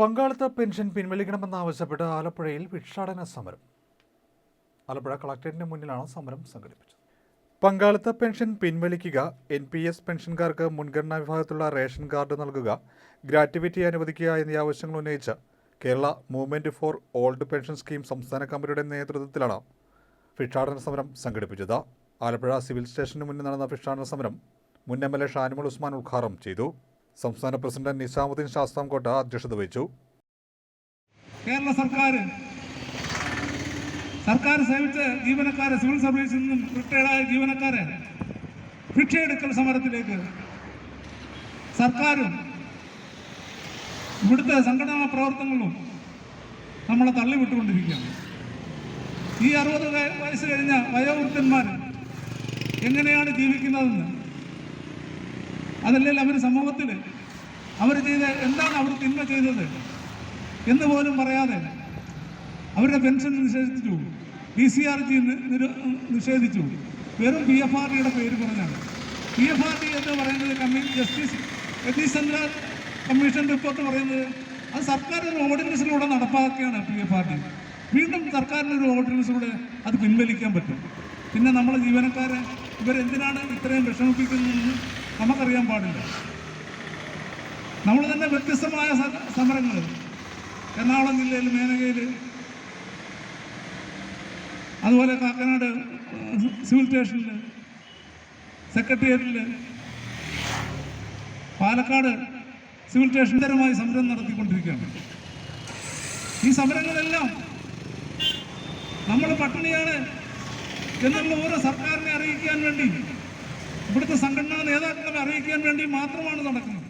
പങ്കാളിത്ത പെൻഷൻ പിൻവലിക്കണമെന്നാവശ്യപ്പെട്ട് ആലപ്പുഴയിൽ ഭിക്ഷാടന സമരം. ആലപ്പുഴ കളക്ടറേറ്റിന് മുന്നിലാണ് സമരം സംഘടിപ്പിച്ചത്. പങ്കാളിത്ത പെൻഷൻ പിൻവലിക്കുക എൻ പി എസ് പെൻഷൻകാർക്ക് മുൻഗണനാ വിഭാഗത്തിലുള്ള റേഷൻ കാർഡ് നൽകുക ഗ്രാറ്റുവിറ്റി അനുവദിക്കുക എന്നീ ആവശ്യങ്ങൾ ഉന്നയിച്ച് Kerala movement for old pension scheme സംസ്ഥാന കമ്മിറ്റിയുടെ നേതൃത്വത്തിലാണ് ഭിക്ഷാടന സമരം സംഘടിപ്പിച്ചത്. ആലപ്പുഴ സിവിൽ സ്റ്റേഷന് മുന്നിൽ നടന്ന ഭിക്ഷാടന സമരം മുൻ M L A Shanimol Usman ഉദ്ഘാടനം ചെയ്തു. സംസ്ഥാന പ്രസിഡന്റ് നിസാമുദ്ദീൻ ശാസ്താംകോട്ട അധ്യക്ഷത വഹിച്ചു. കേരള സർക്കാർ സർക്കാർ സേവിച്ച ജീവനക്കാരെ സിവിൽ സർവീസിൽ നിന്നും റിട്ടയർഡായ ജീവനക്കാരെ ഭിക്ഷയെടുക്കൽ സമരത്തിലേക്ക് സർക്കാരും ഇവിടുത്തെ സംഘടനാ പ്രവർത്തനങ്ങളും നമ്മളെ തള്ളിവിട്ടുകൊണ്ടിരിക്കുകയാണ്. ഈ അറുപത് വയ- വയസ്സ് കഴിഞ്ഞ വയോവൃദ്ധന്മാർ എങ്ങനെയാണ് ജീവിക്കുന്നതെന്ന് അതല്ലെങ്കിൽ അവർ സമൂഹത്തിൽ അവർ ചെയ്ത എന്താണ് അവർ തിന്മ ചെയ്തത്? എന്ന് പോലും പറയാതെ അവരുടെ പെൻഷൻ നിഷേധിച്ചു. ഡി സി ആർ ജി നിഷേധിച്ചു. വെറും പി എഫ് ആർ ഡിയുടെ പേര് പറഞ്ഞാണ്. പി എഫ് ആർ ഡി എന്ന് പറയുന്നത് കമ്മീ justice Ratheesh Chandra commission report പറയുന്നത് അത് സർക്കാർ ഒരു ഓർഡിനൻസിലൂടെ നടപ്പാക്കുകയാണ് പി എഫ് ആർ ഡി വീണ്ടും സർക്കാരിന്റെ ഒരു ഓർഡിനൻസിലൂടെ അത് പിൻവലിക്കാൻ പറ്റും. പിന്നെ നമ്മളെ ജീവനക്കാരെ ഇവരെന്തിനാണ് ഇത്രയും വിഷമിപ്പിക്കുന്നതെന്ന് നമുക്കറിയാൻ പാടില്ല. നമ്മൾ തന്നെ വ്യത്യസ്തമായ സമരങ്ങൾ. എറണാകുളം ജില്ലയിൽ മേനകയിൽ അതുപോലെ കാക്കനാട് സിവിൽ സ്റ്റേഷനിൽ സെക്രട്ടേറിയറ്റിൽ പാലക്കാട് സിവിൽ സ്റ്റേഷൻതരമായി സമരം നടത്തിക്കൊണ്ടിരിക്കുകയാണ്. ഈ സമരങ്ങളെല്ലാം നമ്മൾ പട്ടിണിയാണ് എന്നുള്ള ഓരോ സർക്കാരിനെ അറിയിക്കാൻ വേണ്ടി ഇവിടുത്തെ സംഘടനാ നേതാക്കളെ അറിയിക്കാൻ വേണ്ടി മാത്രമാണ് നടക്കുന്നത്.